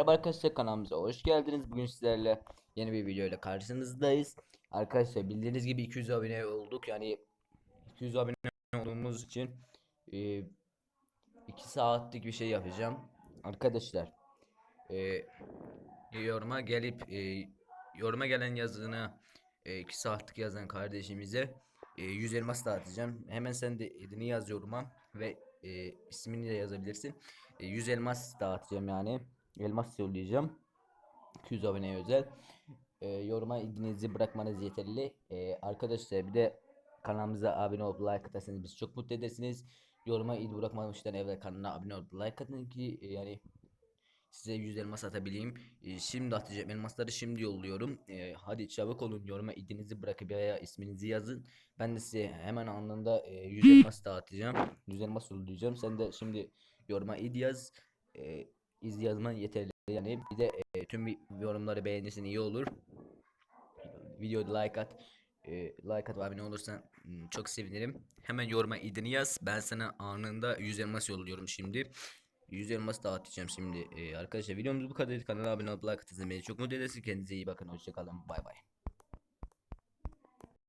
Merhaba arkadaşlar kanalımıza hoş geldiniz. Bugün sizlerle yeni bir video ile karşınızdayız. Arkadaşlar bildiğiniz gibi 200 abone olduk. Yani 200 abone olduğumuz için 2 saatlik bir şey yapacağım. Arkadaşlar e, yoruma gelip e, yoruma gelen yazını 2 saatlik yazan kardeşimize e, 100 elmas dağıtacağım. Hemen sen de adını yaz yoruma ve e, ismini de yazabilirsin. E, 100 elmas dağıtacağım yani. Elmas yollayacağım. 200 aboneye özel. E, yoruma idinizi bırakmanız yeterli. E, arkadaşlar bir de kanalımıza abone olup like atarsanız bizi çok mutlu edersiniz. Yoruma id bırakmamıştan evvel kanalına abone olup like atın ki e, yani size 100 elmas atabileyim. E, şimdi atacağım elmasları şimdi yolluyorum. E, hadi çabuk olun yoruma idinizi bırakıp veya isminizi yazın. Ben de size hemen anında e, 100 elmas dağıtacağım. 100 elmas yollayacağım. Sen de şimdi yoruma id yaz. E, iz yazman yeterli. Yani bir de e, tüm yorumları beğenirsen iyi olur. Videoda like at. E, like at ve abone olursan mm, çok sevinirim. Hemen yoruma idini yaz. Ben sana anında 100 elmas yolluyorum şimdi. 100 elmas dağıtacağım şimdi. E, arkadaşlar videomuz bu kadar. Kanala abone olup like atın. Beni çok mutlu edersin. Kendinize iyi bakın. Hoşçakalın. Bay bay.